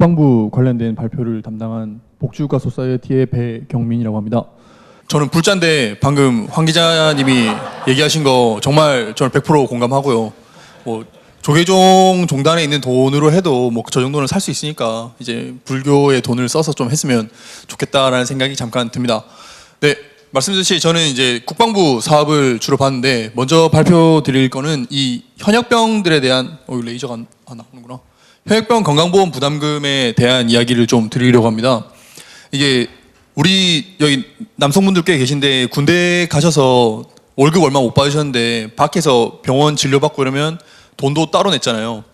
국방부 관련된 발표를 담당한 복지국가 소사이어티의 배경민이라고 합니다. 저는 불자인데 방금 황 기자님이 얘기하신 거 정말 저는 100% 공감하고요. 뭐 조계종 종단에 있는 돈으로 해도 뭐 저 정도는 살 수 있으니까 이제 불교의 돈을 써서 좀 했으면 좋겠다라는 생각이 잠깐 듭니다. 네, 말씀드렸듯이 저는 이제 국방부 사업을 주로 봤는데 먼저 발표 드릴 거는 이 현역병들에 대한 어 레이저가 안, 안 나오는구나. 현역병 건강보험 부담금에 대한 이야기를 좀 드리려고 합니다. 이게 우리 여기 남성분들 꽤 계신데 군대 가셔서 월급 얼마 못 받으셨는데 밖에서 병원 진료받고 이러면 돈도 따로 냈잖아요.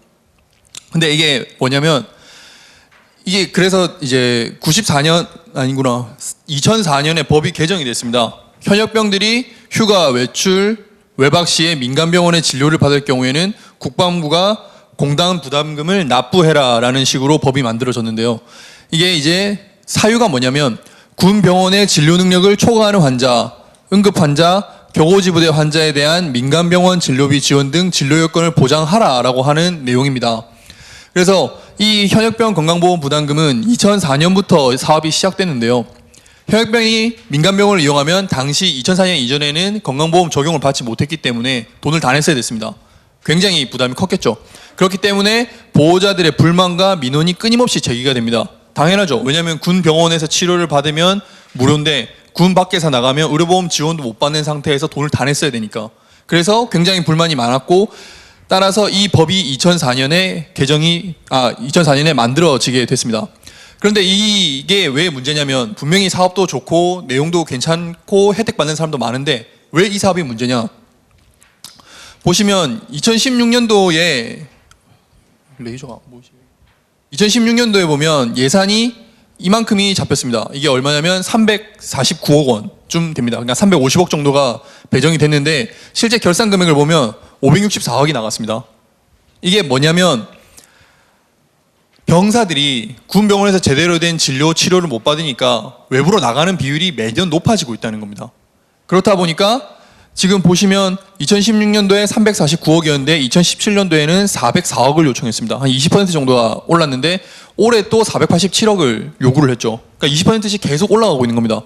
근데 이게 뭐냐면 이게 그래서 이제 94년 아니구나 2004년에 법이 개정이 됐습니다. 현역병들이 휴가, 외출, 외박 시에 민간 병원의 진료를 받을 경우에는 국방부가 공당 부담금을 납부해라라는 식으로 법이 만들어졌는데요. 이게 이제 사유가 뭐냐면 군 병원의 진료 능력을 초과하는 환자, 응급 환자, 교고지부대 환자에 대한 민간 병원 진료비 지원 등 진료 여건을 보장하라라고 하는 내용입니다. 그래서 이 현역병 건강보험 부담금은 2004년부터 사업이 시작됐는데요. 현역병이 민간병원을 이용하면 당시 2004년 이전에는 건강보험 적용을 받지 못했기 때문에 돈을 다 냈어야 됐습니다. 굉장히 부담이 컸겠죠. 그렇기 때문에 보호자들의 불만과 민원이 끊임없이 제기가 됩니다. 당연하죠. 왜냐하면 군 병원에서 치료를 받으면 무료인데 군 밖에서 나가면 의료보험 지원도 못 받는 상태에서 돈을 다 냈어야 되니까. 그래서 굉장히 불만이 많았고 따라서 이 법이 2004년에 개정이 아 2004년에 만들어지게 됐습니다. 그런데 이게 왜 문제냐면 분명히 사업도 좋고 내용도 괜찮고 혜택 받는 사람도 많은데 왜 이 사업이 문제냐? 보시면 2016년도에 레이저가 뭐지? 2016년도에 보면 예산이 이만큼이 잡혔습니다. 이게 얼마냐면 349억 원쯤 됩니다. 그러니까 350억 정도가 배정이 됐는데 실제 결산 금액을 보면 564억이 나갔습니다. 이게 뭐냐면 병사들이 군 병원에서 제대로 된 진료 치료를 못 받으니까 외부로 나가는 비율이 매년 높아지고 있다는 겁니다. 그렇다 보니까 지금 보시면 2016년도에 349억이었는데 2017년도에는 404억을 요청했습니다. 한 20% 정도가 올랐는데 올해 또 487억을 요구를 했죠. 그러니까 20%씩 계속 올라가고 있는 겁니다.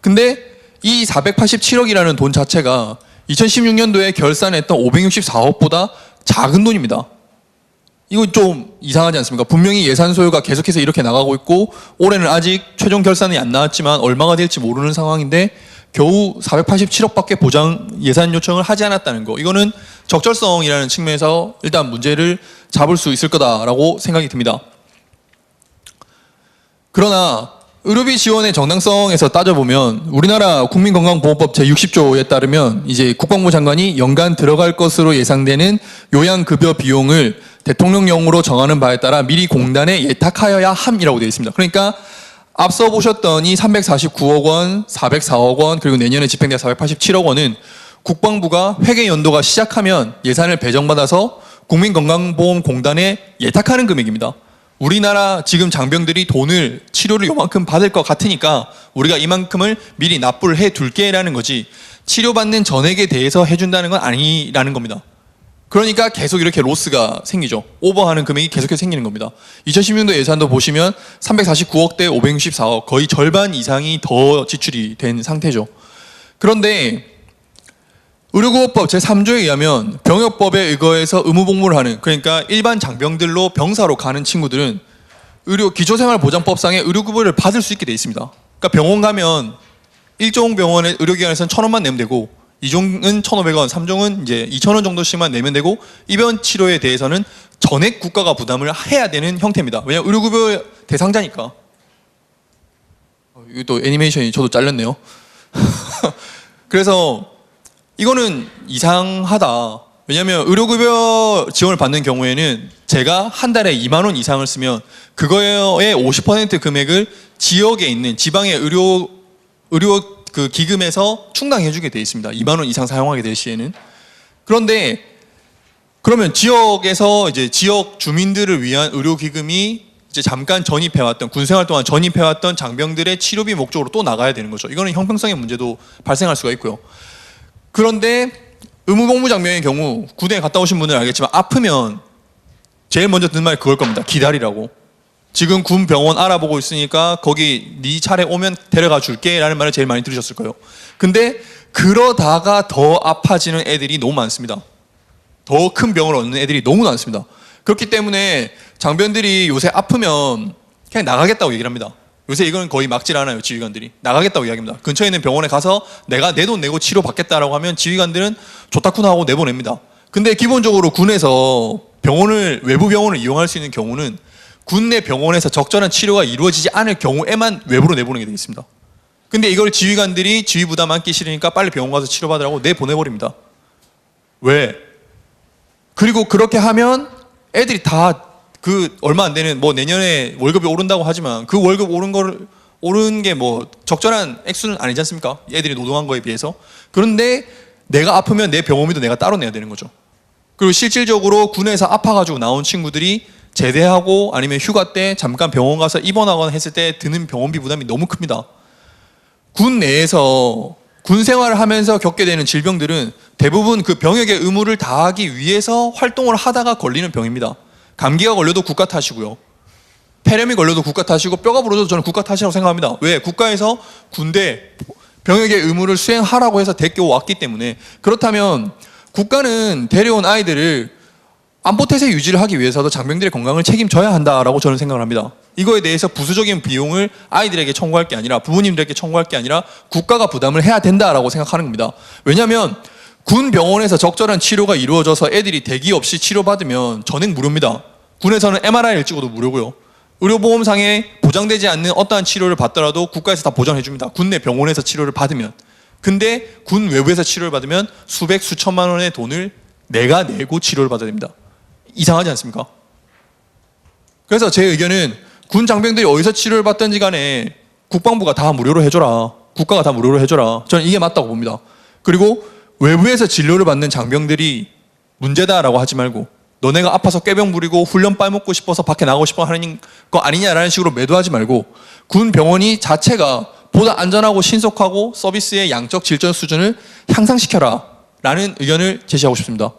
근데 이 487억이라는 돈 자체가 2016년도에 결산했던 564억보다 작은 돈입니다. 이거 좀 이상하지 않습니까? 분명히 예산 소요가 계속해서 이렇게 나가고 있고 올해는 아직 최종 결산이 안 나왔지만 얼마가 될지 모르는 상황인데 겨우 487억밖에 보장 예산 요청을 하지 않았다는 거. 이거는 적절성이라는 측면에서 일단 문제를 잡을 수 있을 거다라고 생각이 듭니다. 그러나 의료비 지원의 정당성에서 따져보면 우리나라 국민건강보험법 제60조에 따르면 이제 국방부 장관이 연간 들어갈 것으로 예상되는 요양급여 비용을 대통령령으로 정하는 바에 따라 미리 공단에 예탁하여야 함이라고 되어 있습니다. 그러니까 앞서 보셨더니 349억 원, 404억 원, 그리고 내년에 집행될 487억 원은 국방부가 회계 연도가 시작하면 예산을 배정받아서 국민건강보험공단에 예탁하는 금액입니다. 우리나라 지금 장병들이 돈을 치료를 요만큼 받을 것 같으니까 우리가 이만큼을 미리 납부를 해 둘게라는 거지 치료받는 전액에 대해서 해준다는 건 아니라는 겁니다. 그러니까 계속 이렇게 로스가 생기죠. 오버하는 금액이 계속해서 생기는 겁니다. 2016년도 예산도 보시면 349억 대 564억 거의 절반 이상이 더 지출이 된 상태죠. 그런데 의료구호법 제3조에 의하면 병역법에 의거해서 의무복무를 하는 그러니까 일반 장병들로 병사로 가는 친구들은 의료 기초생활보장법상의 의료급여를 받을 수 있게 돼 있습니다. 그러니까 병원 가면 1종 병원의 의료기관에서는 1,000원만 내면 되고 2종은 1,500원, 3종은 이제 2,000원 정도씩만 내면 되고 입원 치료에 대해서는 전액 국가가 부담을 해야 되는 형태입니다. 왜냐하면 의료급여 대상자니까. 어, 이거 또 애니메이션이 저도 잘렸네요. 그래서 이거는 이상하다. 왜냐하면 의료급여 지원을 받는 경우에는 제가 한 달에 2만 원 이상을 쓰면 그거의 50% 금액을 지역에 있는 지방의 의료 의료 그 기금에서 충당해주게 돼 있습니다. 2만 원 이상 사용하게 될 시에는 그런데 그러면 지역에서 이제 지역 주민들을 위한 의료 기금이 이제 잠깐 전입해왔던 군생활 동안 전입해왔던 장병들의 치료비 목적으로 또 나가야 되는 거죠. 이거는 형평성의 문제도 발생할 수가 있고요. 그런데 의무복무 장병의 경우 구대에 갔다 오신 분들은 알겠지만 아프면 제일 먼저 듣는 말이 그걸 겁니다. 기다리라고. 지금 군 병원 알아보고 있으니까 거기 네 차례 오면 데려가 줄게라는 말을 제일 많이 들으셨을 거예요. 근데 그러다가 더 아파지는 애들이 너무 많습니다. 더 큰 병을 얻는 애들이 너무 많습니다. 그렇기 때문에 장병들이 요새 아프면 그냥 나가겠다고 얘기를 합니다. 요새 이건 거의 막질 않아요, 지휘관들이. 나가겠다고 이야기합니다. 근처에 있는 병원에 가서 내가 내 돈 내고 치료 받겠다라고 하면 지휘관들은 좋다쿠나 하고 내보냅니다. 근데 기본적으로 군에서 병원을, 외부 병원을 이용할 수 있는 경우는 군내 병원에서 적절한 치료가 이루어지지 않을 경우에만 외부로 내보내게 되어 있습니다. 근데 이걸 지휘관들이 지휘 부담 안기 싫으니까 빨리 병원 가서 치료받으라고 내보내버립니다. 왜? 그리고 그렇게 하면 애들이 다 그 얼마 안 되는 뭐 내년에 월급이 오른다고 하지만 그 월급 오른 거를 오른 게 뭐 적절한 액수는 아니지 않습니까? 애들이 노동한 거에 비해서. 그런데 내가 아프면 내 병원비도 내가 따로 내야 되는 거죠. 그리고 실질적으로 군에서 아파가지고 나온 친구들이 제대하고 아니면 휴가 때 잠깐 병원 가서 입원하거나 했을 때 드는 병원비 부담이 너무 큽니다. 군 내에서 군 생활을 하면서 겪게 되는 질병들은 대부분 그 병역의 의무를 다하기 위해서 활동을 하다가 걸리는 병입니다. 감기가 걸려도 국가 탓이고요. 폐렴이 걸려도 국가 탓이고 뼈가 부러져도 저는 국가 탓이라고 생각합니다. 왜? 국가에서 군대 병역의 의무를 수행하라고 해서 대껴 왔기 때문에 그렇다면 국가는 데려온 아이들을 안보 태세 유지를 하기 위해서도 장병들의 건강을 책임져야 한다라고 저는 생각을 합니다. 이거에 대해서 부수적인 비용을 아이들에게 청구할 게 아니라 부모님들에게 청구할 게 아니라 국가가 부담을 해야 된다라고 생각하는 겁니다. 왜냐하면 군 병원에서 적절한 치료가 이루어져서 애들이 대기 없이 치료받으면 전액 무료입니다. 군에서는 MRI를 찍어도 무료고요. 의료보험상에 보장되지 않는 어떠한 치료를 받더라도 국가에서 다 보장해 줍니다. 군내 병원에서 치료를 받으면. 근데 군 외부에서 치료를 받으면 수백 수천만 원의 돈을 내가 내고 치료를 받아야 됩니다. 이상하지 않습니까? 그래서 제 의견은 군 장병들이 어디서 치료를 받든지 간에 국방부가 다 무료로 해줘라. 국가가 다 무료로 해줘라. 저는 이게 맞다고 봅니다. 그리고 외부에서 진료를 받는 장병들이 문제다라고 하지 말고 너네가 아파서 꾀병 부리고 훈련 빨먹고 싶어서 밖에 나가고 싶어 하는 거 아니냐라는 식으로 매도하지 말고 군 병원이 자체가 보다 안전하고 신속하고 서비스의 양적 질전 수준을 향상시켜라 라는 의견을 제시하고 싶습니다.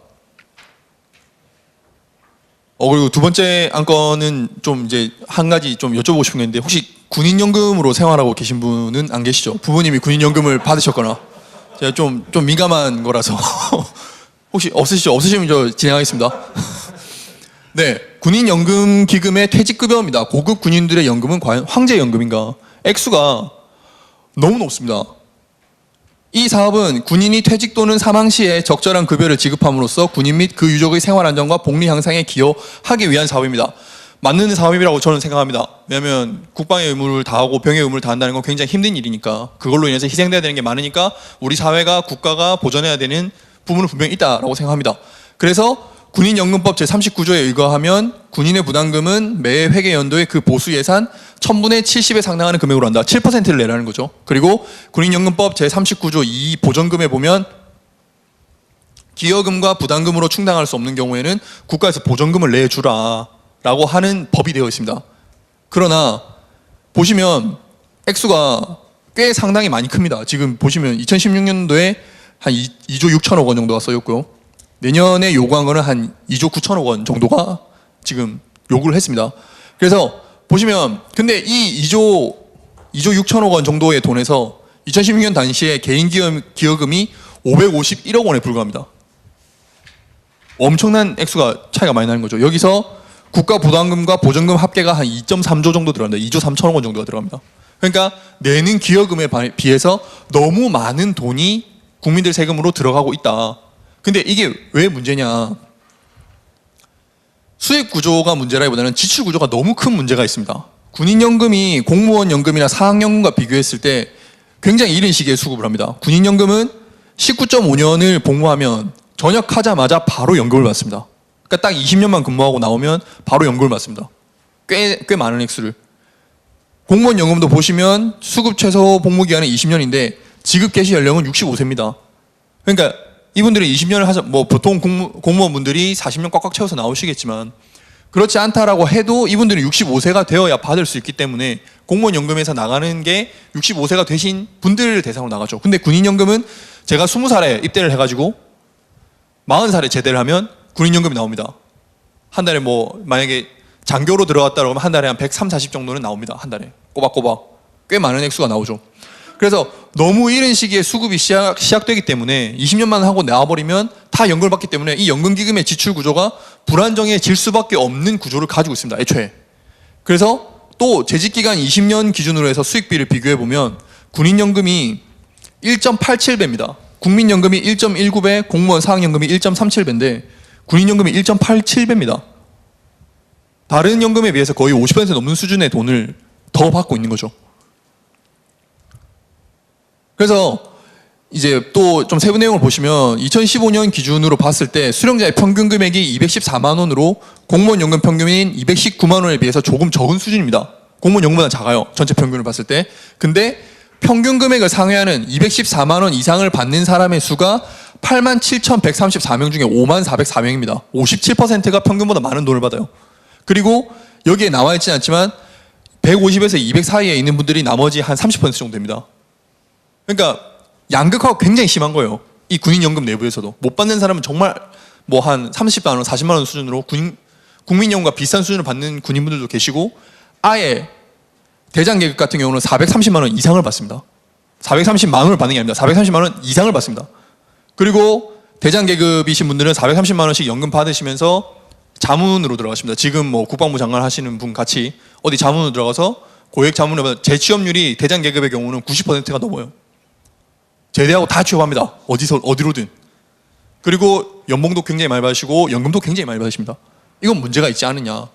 어 그리고 두 번째 안건은 좀 이제 한 가지 좀 여쭤보고 싶은 게 있는데 혹시 군인연금으로 생활하고 계신 분은 안 계시죠? 부모님이 군인연금을 받으셨거나 제가 좀 좀 민감한 거라서 혹시 없으시죠? 없으시면 저 진행하겠습니다. 네, 군인연금 기금의 퇴직급여입니다. 고급 군인들의 연금은 과연 황제연금인가? 액수가 너무 높습니다. 이 사업은 군인이 퇴직 또는 사망 시에 적절한 급여를 지급함으로써 군인 및 그 유족의 생활 안정과 복리 향상에 기여하기 위한 사업입니다. 맞는 사업이라고 저는 생각합니다. 왜냐하면 국방의 의무를 다하고 병의 의무를 다한다는 건 굉장히 힘든 일이니까 그걸로 인해서 희생돼야 되는 게 많으니까 우리 사회가 국가가 보전해야 되는 부분은 분명히 있다라고 생각합니다. 그래서 군인연금법 제39조에 의거하면 군인의 부담금은 매 회계 연도에 그 보수 예산 1000분의 70에 상당하는 금액으로 한다. 7%를 내라는 거죠. 그리고 군인연금법 제39조 2 보전금에 보면 기여금과 부담금으로 충당할 수 없는 경우에는 국가에서 보전금을 내주라 라고 하는 법이 되어 있습니다. 그러나 보시면 액수가 꽤 상당히 많이 큽니다. 지금 보시면 2016년도에 한 2, 2조 6천억 원 정도가 써였고요. 내년에 요구한 거는 한 2조 9천억 원 정도가 지금 요구를 했습니다. 그래서 보시면 근데 이 2조 2조 6천억 원 정도의 돈에서 2016년 당시에 개인 기여, 기여금이 551억 원에 불과합니다. 엄청난 액수가 차이가 많이 나는 거죠. 여기서 국가 부담금과 보전금 합계가 한 2.3조 정도 들어갑니다. 2조 3천억 원 정도가 들어갑니다. 그러니까 내는 기여금에 바- 비해서 너무 많은 돈이 국민들 세금으로 들어가고 있다. 근데 이게 왜 문제냐? 수익 구조가 문제라기보다는 지출 구조가 너무 큰 문제가 있습니다. 군인연금이 공무원 연금이나 사학연금과 비교했을 때 굉장히 이른 시기에 수급을 합니다. 군인연금은 19.5년을 복무하면 전역하자마자 바로 연금을 받습니다. 그러니까 딱 20년만 근무하고 나오면 바로 연금을 받습니다. 꽤, 꽤 많은 액수를. 공무원 연금도 보시면 수급 최소 복무 기간은 20년인데 지급 개시 연령은 65세입니다. 그러니까 이분들은 20년을 하자 뭐 보통 공무, 공무 원분들이 40년 꽉꽉 채워서 나오시겠지만 그렇지 않다라고 해도 이분들은 65세가 되어야 받을 수 있기 때문에 공무원 연금에서 나가는 게 65세가 되신 분들을 대상으로 나가죠. 근데 군인 연금은 제가 20살에 입대를 해 가지고 40살에 제대를 하면 군인 연금이 나옵니다. 한 달에 뭐 만약에 장교로 들어갔다 그러면 한 달에 한 130, 40 정도는 나옵니다. 한 달에. 꼬박꼬박. 꽤 많은 액수가 나오죠. 그래서 너무 이른 시기에 수급이 시작, 시작되기 때문에 20년만 하고 나와버리면 다 연금을 받기 때문에 이 연금기금의 지출 구조가 불안정해질 수밖에 없는 구조를 가지고 있습니다. 애초에. 그래서 또 재직기간 20년 기준으로 해서 수익비를 비교해 보면 군인연금이 1.87배입니다. 국민연금이 1.19배, 공무원 사학연금이 1.37배인데 군인연금이 1.87배입니다. 다른 연금에 비해서 거의 50% 넘는 수준의 돈을 더 받고 있는 거죠. 그래서 이제 또 좀 세부 내용을 보시면 2015년 기준으로 봤을 때 수령자의 평균 금액이 214만 원으로 공무원 연금 평균인 219만 원에 비해서 조금 적은 수준입니다. 공무원 연금보다 작아요. 전체 평균을 봤을 때. 근데 평균 금액을 상회하는 214만 원 이상을 받는 사람의 수가 8만 7,134명 중에 5만 404명입니다. 57%가 평균보다 많은 돈을 받아요. 그리고 여기에 나와 있지는 않지만 150에서 200 사이에 있는 분들이 나머지 한 30% 정도 됩니다. 그러니까 양극화가 굉장히 심한 거예요. 이 군인연금 내부에서도 못 받는 사람은 정말 뭐 한 30만 원, 40만 원 수준으로 군, 국민연금과 비슷한 수준을 받는 군인분들도 계시고 아예 대장 계급 같은 경우는 430만 원 이상을 받습니다. 430만 원을 받는 게 아닙니다. 430만 원 이상을 받습니다. 그리고 대장 계급이신 분들은 430만 원씩 연금 받으시면서 자문으로 들어가십니다. 지금 뭐 국방부 장관 하시는 분 같이 어디 자문으로 들어가서 고액 자문을 받아 재취업률이 대장 계급의 경우는 90%가 넘어요. 제대하고 다 취업합니다. 어디서 어디로든. 그리고 연봉도 굉장히 많이 받으시고 연금도 굉장히 많이 받으십니다. 이건 문제가 있지 않느냐.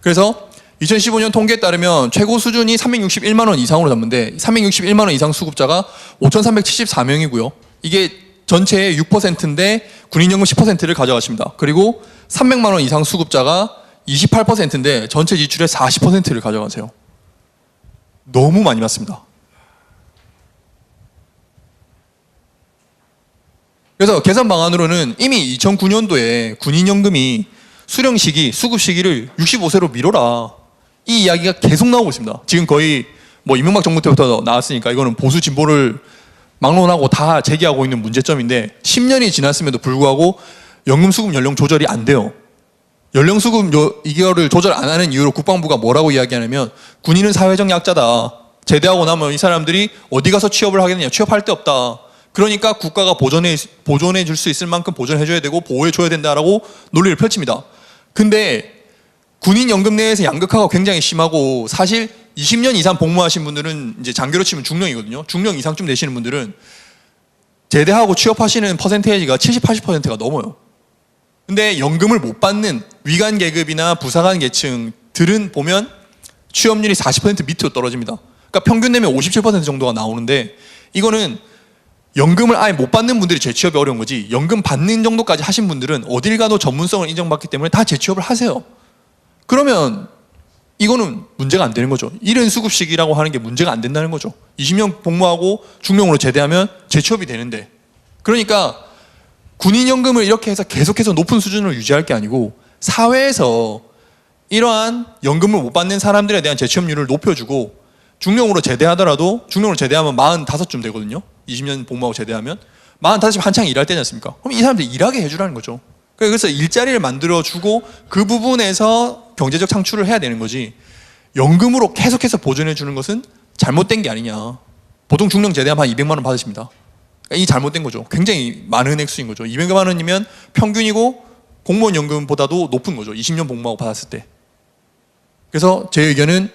그래서 2015년 통계에 따르면 최고 수준이 361만 원 이상으로 잡는데 361만 원 이상 수급자가 5,374명이고요. 이게 전체의 6%인데 군인연금 10%를 가져가십니다. 그리고 300만 원 이상 수급자가 28%인데 전체 지출의 40%를 가져가세요. 너무 많이 받습니다. 그래서 계산 방안으로는 이미 2009년도에 군인연금이 수령 시기, 수급 시기를 65세로 미뤄라. 이 이야기가 계속 나오고 있습니다. 지금 거의 뭐 이명박 정부 때부터 나왔으니까 이거는 보수 진보를 막론하고 다 제기하고 있는 문제점인데 10년이 지났음에도 불구하고 연금 수급 연령 조절이 안 돼요. 연령 수급 요- 이거를 조절 안 하는 이유로 국방부가 뭐라고 이야기하냐면 군인은 사회적 약자다. 제대하고 나면 이 사람들이 어디 가서 취업을 하겠느냐? 취업할 데 없다. 그러니까 국가가 보존해 보존해 줄 수 있을 만큼 보존해 줘야 되고 보호해 줘야 된다라고 논리를 펼칩니다. 근데 군인 연금 내에서 양극화가 굉장히 심하고 사실 20년 이상 복무하신 분들은 이제 장교로 치면 중령이거든요. 중령 이상쯤 되시는 분들은 제대하고 취업하시는 퍼센테이지가 70, 80%가 넘어요. 근데 연금을 못 받는 위관 계급이나 부사관 계층들은 보면 취업률이 40% 밑으로 떨어집니다. 그러니까 평균 내면 57% 정도가 나오는데 이거는 연금을 아예 못 받는 분들이 재취업이 어려운 거지 연금 받는 정도까지 하신 분들은 어딜 가도 전문성을 인정받기 때문에 다 재취업을 하세요. 그러면 이거는 문제가 안 되는 거죠. 이른 수급식이라고 하는 게 문제가 안 된다는 거죠. 20년 복무하고 중령으로 제대하면 재취업이 되는데 그러니까 군인연금을 이렇게 해서 계속해서 높은 수준으로 유지할 게 아니고 사회에서 이러한 연금을 못 받는 사람들에 대한 재취업률을 높여주고 중령으로 제대하더라도 중령으로 제대하면 45쯤 되거든요. 20년 복무하고 제대하면 45쯤 한창 일할 때지 않습니까? 그럼 이 사람들 일하게 해주라는 거죠. 그래서 일자리를 만들어주고 그 부분에서 경제적 창출을 해야 되는 거지 연금으로 계속해서 보존해 주는 것은 잘못된 게 아니냐. 보통 중령 제대하면 한 200만 원 받으십니다. 그러니까 이 잘못된 거죠. 굉장히 많은 액수인 거죠. 200만 원이면 평균이고 공무원 연금보다도 높은 거죠. 20년 복무하고 받았을 때. 그래서 제 의견은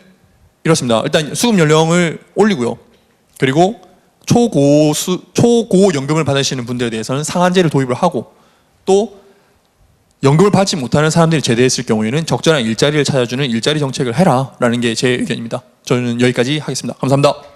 이렇습니다. 일단 수급 연령을 올리고요. 그리고 초고 수 초고 연금을 받으시는 분들에 대해서는 상한제를 도입을 하고 또 연금을 받지 못하는 사람들이 제대했을 경우에는 적절한 일자리를 찾아주는 일자리 정책을 해라라는 게 제 의견입니다. 저는 여기까지 하겠습니다. 감사합니다.